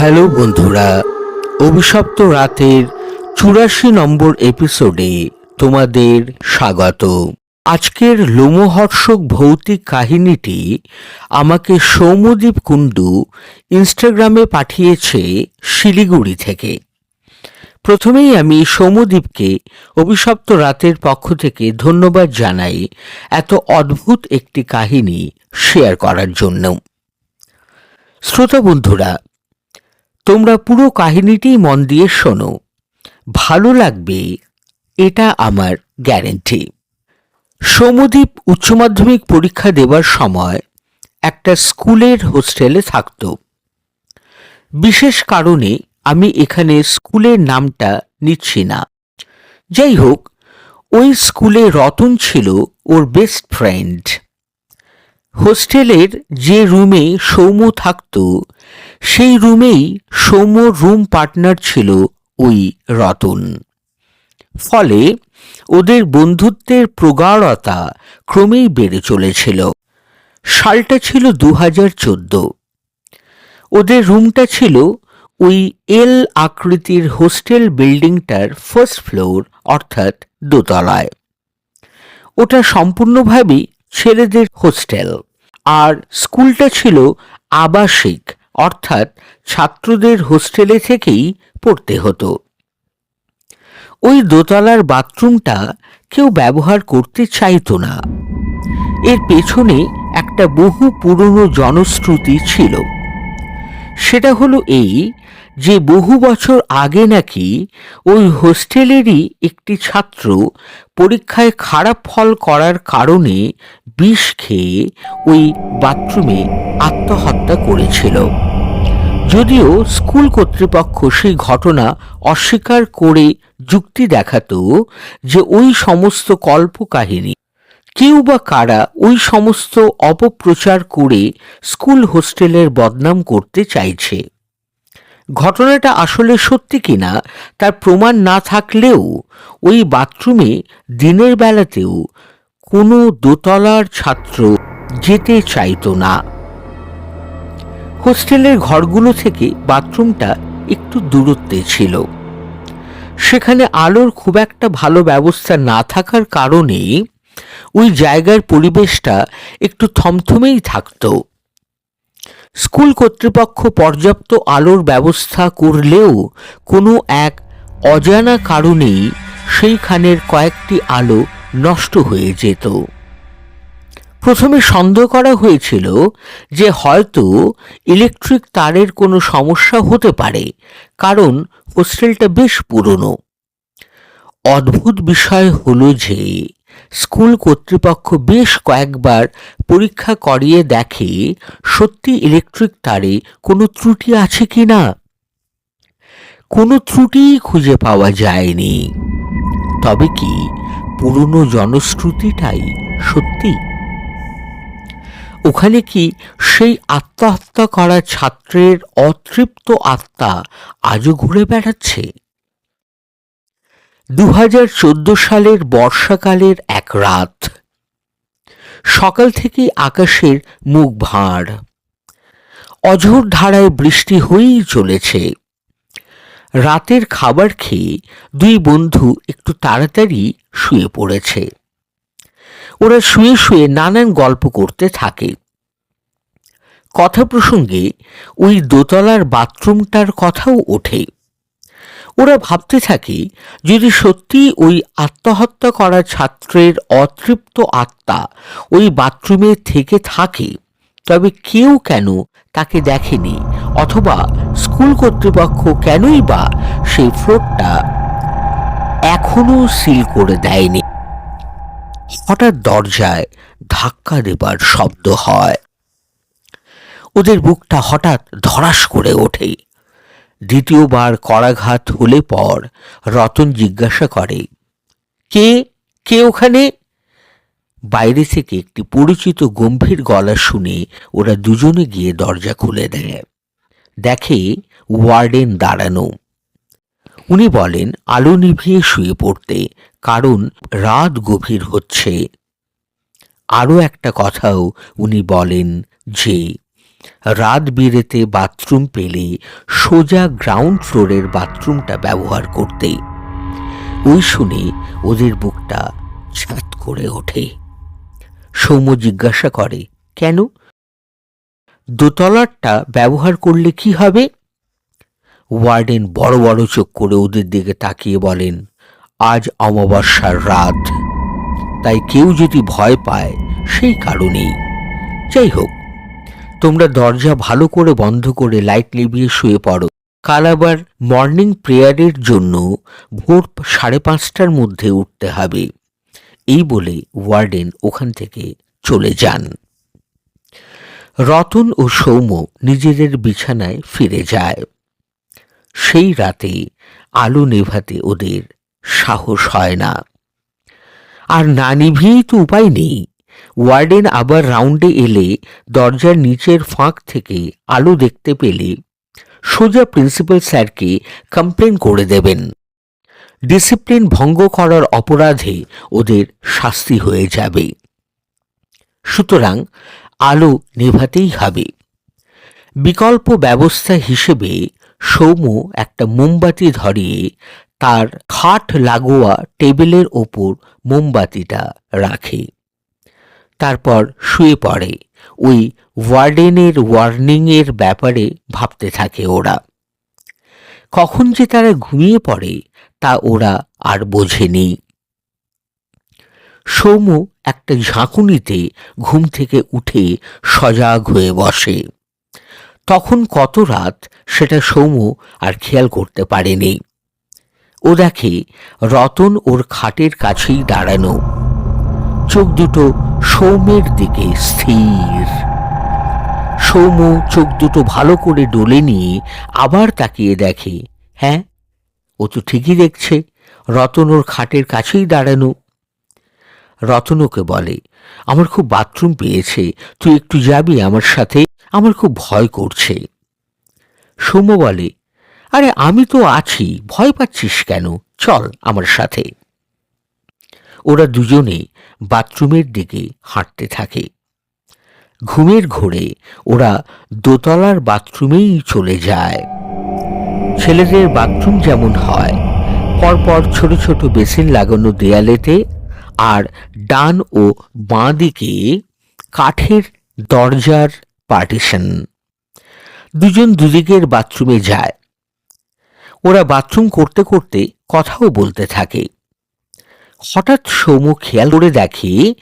Hello বন্ধুরা, অভিশপ্ত রাতের চুরাশি নম্বর এপিসোডে তোমাদের স্বাগত। আজকের লোমহর্ষক ভৌতিক কাহিনীটি আমাকে সৌম্যদীপ কুণ্ডু ইনস্টাগ্রামে পাঠিয়েছে শিলিগুড়ি থেকে। প্রথমেই আমি সৌম্যদীপকে অভিশপ্ত রাতের পক্ষ থেকে ধন্যবাদ জানাই এত অদ্ভুত একটি কাহিনী শেয়ার করার জন্য। শ্রোতা বন্ধুরা তোমরা পুরো কাহিনীটি মন দিয়ে শোনো। ভালো লাগবে, এটা আমার গ্যারেন্টি। সৌমদ্বীপ উচ্চ মাধ্যমিক পরীক্ষা দেবার সময় একটা স্কুলের হোস্টেলে থাকত। বিশেষ কারণে আমি এখানে স্কুলের নামটা নিচ্ছি না। যাই হোক, ওই স্কুলে রতন ছিল ওর বেস্ট ফ্রেন্ড হোস্টেলের যে রুমে সৌম্য থাকত, সেই রুমেই সৌম্যর রুম পার্টনার ছিল ওই রতন। ফলে ওদের বন্ধুত্বের প্রগাঢ়তা ক্রমেই বেড়ে চলেছিল। সালটা ছিল দু হাজার চোদ্দ। ওদের রুমটা ছিল ওই এল আকৃতির হোস্টেল বিল্ডিংটার ফার্স্ট ফ্লোর, অর্থাৎ দোতলায়। ওটা সম্পূর্ণভাবেই ছেলেদের হোস্টেল। আর স্কুলটা ছিল আবাসিক, অর্থাৎ ছাত্রদের হোস্টেলে থেকেই পড়তে হতো। ওই দোতলার বাথরুমটা কেউ ব্যবহার করতে চাইতো না। এর পেছনে একটা বহু পুরনো জনশ্রুতি ছিল। সেটা হলো এই যে বহু বছর আগে নাকি ওই হোস্টেলেরই একটি ছাত্র পরীক্ষায় খারাপ ফল করার কারণে বিষ খেয়ে ওই বাথরুমে আত্মহত্যা করেছিল। যদিও স্কুল কর্তৃপক্ষ সেই ঘটনা অস্বীকার করে যুক্তি দেখাতো যে ওই সমস্ত কল্পকাহিনী, কেউ বা কারা ওই সমস্ত অপপ্রচার করে স্কুল হোস্টেলের বদনাম করতে চাইছে। ঘটনাটা আসলে সত্যি কিনা তার প্রমাণ না থাকলেও ওই বাথরুমে দিনের বেলাতেও কোনো দোতলার ছাত্র যেতে চাইতো না। হোস্টেলের ঘরগুলো থেকে বাথরুমটা একটু দূরত্বে ছিল। সেখানে আলোর খুব একটা ভালো ব্যবস্থা না থাকার কারণে ওই জায়গার পরিবেশটা একটু থমথমেই থাকতো। স্কুল কর্তৃপক্ষ পর্যাপ্ত আলোর ব্যবস্থা করলেও কোনো এক অজানা কারণেই সেইখানের কয়েকটি আলো নষ্ট হয়ে যেত। প্রথমে সন্দেহ করা হয়েছিল যে হয়তো ইলেকট্রিক তারের কোনো সমস্যা হতে পারে, কারণ হোস্টেলটা বেশ পুরনো। অদ্ভুত বিষয় হলো যে স্কুল কর্তৃপক্ষ বেশ কয়েকবার পরীক্ষা করিয়ে দেখে সত্যি ইলেকট্রিক তারে কোনো ত্রুটি আছে কি না? কোনো ত্রুটিই খুঁজে পাওয়া যায়নি। তবে কি পুরনো জনশ্রুতিটাই সত্যি? ওখানে কি সেই আত্মহত্যা করা ছাত্রের অতৃপ্ত আত্মা আজও ঘুরে বেড়াচ্ছে? দু হাজার চোদ্দ সালের বর্ষাকালের এক রাত। সকাল থেকেই আকাশের মুখ ভাঁড় অঝোর ধারায় বৃষ্টি হয়েই চলেছে। রাতের খাবার খেয়ে দুই বন্ধু একটু তাড়াতাড়ি শুয়ে পড়েছে। ওরা শুয়ে শুয়ে নানান গল্প করতে থাকে। কথা প্রসঙ্গে ওই দোতলার বাথরুমটার কথাও ওঠে। ওরা ভাবতে থাকে, যদি সত্যি ওই আত্মহত্যা করা ছাত্রের অতৃপ্ত আত্মা ওই বাথরুমে থেকে থাকে, তবে কেউ কেন তাকে দেখেনি? অথবা স্কুল কর্তৃপক্ষ কেনই বা সেই ফ্লোরটা এখনও সিল করে দেয়নি? হঠাৎ দরজায় ধাক্কা দেবার শব্দ হয়। ওদের বুকটা হঠাৎ ধরাস করে ওঠে। দ্বিতীয়বার করাঘাত হলে পর রতন জিজ্ঞাসা করে, কে কে ওখানে? বাইরে থেকে একটি পরিচিত গম্ভীর গলা শুনে ওরা দুজনে গিয়ে দরজা খুলে দেয়। দেখে ওয়ার্ডেন দাঁড়ানো। উনি বলেন, আলো নিভিয়ে শুয়ে পড়তে, কারণ রাত গভীর হচ্ছে। আরও একটা কথাও উনি বলেন যে রাত বিরেতে বাথরুম পেলে সোজা গ্রাউন্ড ফ্লোরের বাথরুমটা ব্যবহার করতে ওই শুনে ওদের বুকটা ছাত করে ওঠে। সৌম্য জিজ্ঞাসা করে, কেন? দোতলারটা ব্যবহার করলে কি হবে? ওয়ার্ডেন বড় বড় চোখ করে ওদের দিকে তাকিয়ে বলেন, আজ অমাবস্যার রাত। তাই কেউ যদি ভয় পায় সেই কারণেই। যাই হোক তোমরা দরজা ভালো করে বন্ধ করে লাইট নিভিয়ে শুয়ে পড়ো। কাল আবার মর্নিং প্রেয়ারের জন্য ভোর সাড়ে পাঁচটার মধ্যে উঠতে হবে। এই বলে ওয়ার্ডেন ওখান থেকে চলে যান। রতন ও সৌম্য নিজেদের বিছানায় ফিরে যায়। সেই রাতে আলো নেভাতে ওদের সাহস হয় না। আর না নিভিয়েই তো উপায় নেই। ওয়ার্ডেন আবার রাউন্ডে এলে দরজার নিচের ফাঁক থেকে আলো দেখতে পেলে সোজা প্রিন্সিপাল স্যারকে কমপ্লেন করে দেবেন। ডিসিপ্লিন ভঙ্গ করার অপরাধে ওদের শাস্তি হয়ে যাবে। সুতরাং আলো নেভাতেই হবে। বিকল্প ব্যবস্থা হিসেবে সৌম্য একটা মোমবাতি ধরিয়ে তার খাট লাগোয়া টেবিলের ওপর মোমবাতিটা রাখে। তারপর শুয়ে পড়ে। ওই ওয়ার্ডেনের ওয়ার্নিংয়ের ব্যাপারে ভাবতে থাকে ওরা। কখন যে তারা ঘুমিয়ে পড়ে, তা ওরা আর বোঝেনি। সৌম্য একটা ঝাঁকুনিতে ঘুম থেকে উঠে সজাগ হয়ে বসে। তখন কত রাত সেটা সৌম্য আর খেয়াল করতে পারেনি। ও দেখে রতন ওর খাটের কাছেই দাঁড়ানো। চোখ দুটো সৌম্যের দিকে স্থির। সৌম্য চোখ দুটো ভালো করে ডলে নিয়ে আবার তাকিয়ে দেখে হ্যাঁ ও তো ঠিকই দেখছে, রতন ওর খাটের কাছেই দাঁড়ানো। রতন ওকে বলে, আমার খুব বাথরুম পেয়েছে, তুই একটু যাবি আমার সাথে, আমার খুব ভয় করছে। সৌম্য বলে, আরে আমি তো আছি, ভয় পাচ্ছিস কেন? চল আমার সাথে। ওরা দুজনে বাথরুমের দিকে হাঁটতে থাকে। ঘুমের ঘোরে ওরা দোতলার বাথরুমেই চলে যায়। ছেলেদের বাথরুম যেমন হয়, পরপর ছোট ছোট বেসিন লাগানো দেয়ালেতে আর ডান ও বাঁ দিকে কাঠের দরজার পার্টিশন। দুজন দুদিকের বাথরুমে যায়। ওরা বাথরুম করতে করতে কথাও বলতে থাকে। হঠাৎ সৌম্য খেয়াল করে দেখে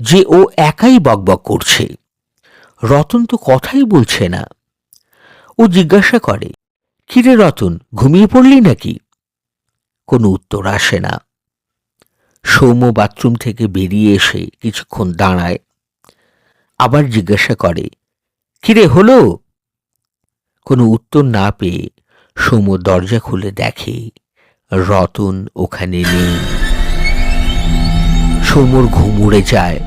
যে ও একাই বকবক করছে। রতন তো কথাই বলছে না। ও জিজ্ঞাসা করে কিরে রতন, ঘুমিয়ে পড়লি নাকি? কোনো উত্তর আসে না। সৌম্য বাথরুম থেকে বেরিয়ে এসে কিছুক্ষণ দাঁড়ায়। আবার জিজ্ঞাসা করে কিরে হলো? কোনো উত্তর না পেয়ে সৌম্য দরজা খুলে দেখে, রতন ওখানে নেই। সৌম্যর ঘুম উড়ে যায়,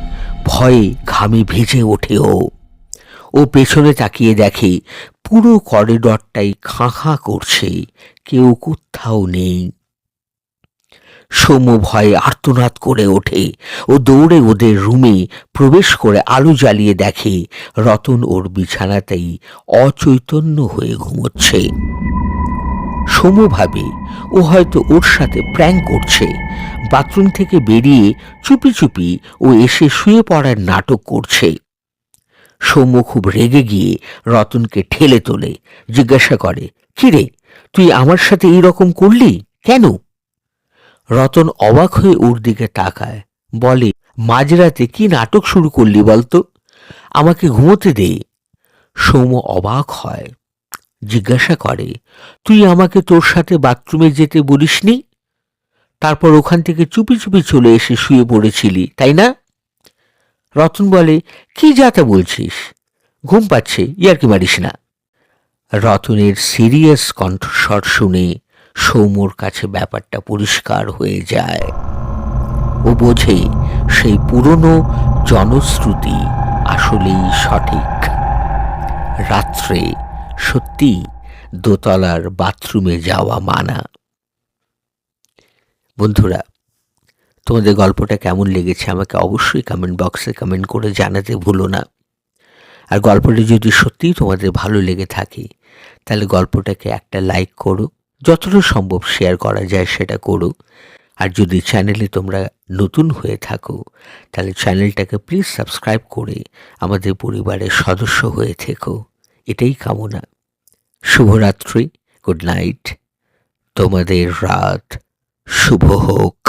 ভয়ে ঘামে ভেজে ওঠে ও। ও পেছনে তাকিয়ে দেখে পুরো করিডরটাই খাঁ খাঁ করছে, কেউ কোথাও নেই। সৌম্য ভয়ে আর্তনাদ করে ওঠে, ও দৌড়ে ওদের রুমে প্রবেশ করে আলো জ্বালিয়ে দেখে রতন ওর বিছানাতেই অচৈতন্য হয়ে ঘুমোচ্ছে। সৌম্য ভাবে ও হয়তো ওর সাথে প্র্যাঙ্ক করছে। বাথরুম থেকে বেরিয়ে চুপি চুপি ও এসে শুয়ে পড়ার নাটক করছে। সৌম্য খুব রেগে গিয়ে রতনকে ঠেলে তোলে, জিজ্ঞাসা করে, কিরে, তুই আমার সাথে এই রকম করলি? কেন? রতন অবাক হয়ে ওর দিকে তাকায়, বলে, মাঝরাতে কি নাটক শুরু করলি বলতো? আমাকে ঘুমোতে দে। সৌম্য অবাক হয়। জিজ্ঞাসা করে, তুই আমাকে তোর সাথে বাথরুমে যেতে বলিসনি? তারপর ওখান থেকে চুপি চুপি চলে এসে শুয়ে পড়েছিলি, তাই না? রতন বলে, কি যাতে বলছিস? ঘুম পাচ্ছে, ইয়ার কি মারিস না? রতনের সিরিয়াস কণ্ঠস্বর শুনে সৌম্যর কাছে ব্যাপারটা পরিষ্কার হয়ে যায়। ও বোঝে সেই পুরনো জনশ্রুতি আসলেই সঠিক। রাত্রে সত্যি দোতলার বাথরুমে যাওয়া মানা। বন্ধুরা, তোমাদের গল্পটা কেমন লেগেছে আমাকে অবশ্যই কমেন্ট বক্সে কমেন্ট করে জানাতে ভুলো না। আর গল্পটা যদি সত্যিই তোমাদের ভালো লেগে থাকে, তাহলে গল্পটাকে একটা লাইক করো, যতটা সম্ভব শেয়ার করা যায় সেটা করো। আর যদি চ্যানেলে তোমরা নতুন হয়ে থাকো, তাহলে চ্যানেলটাকে প্লিজ সাবস্ক্রাইব করে আমাদের পরিবারের সদস্য হয়ে থেকো। এটাই কামনা। শুভরাত্রি গুড নাইট তোমাদের রাত শুভ হোক।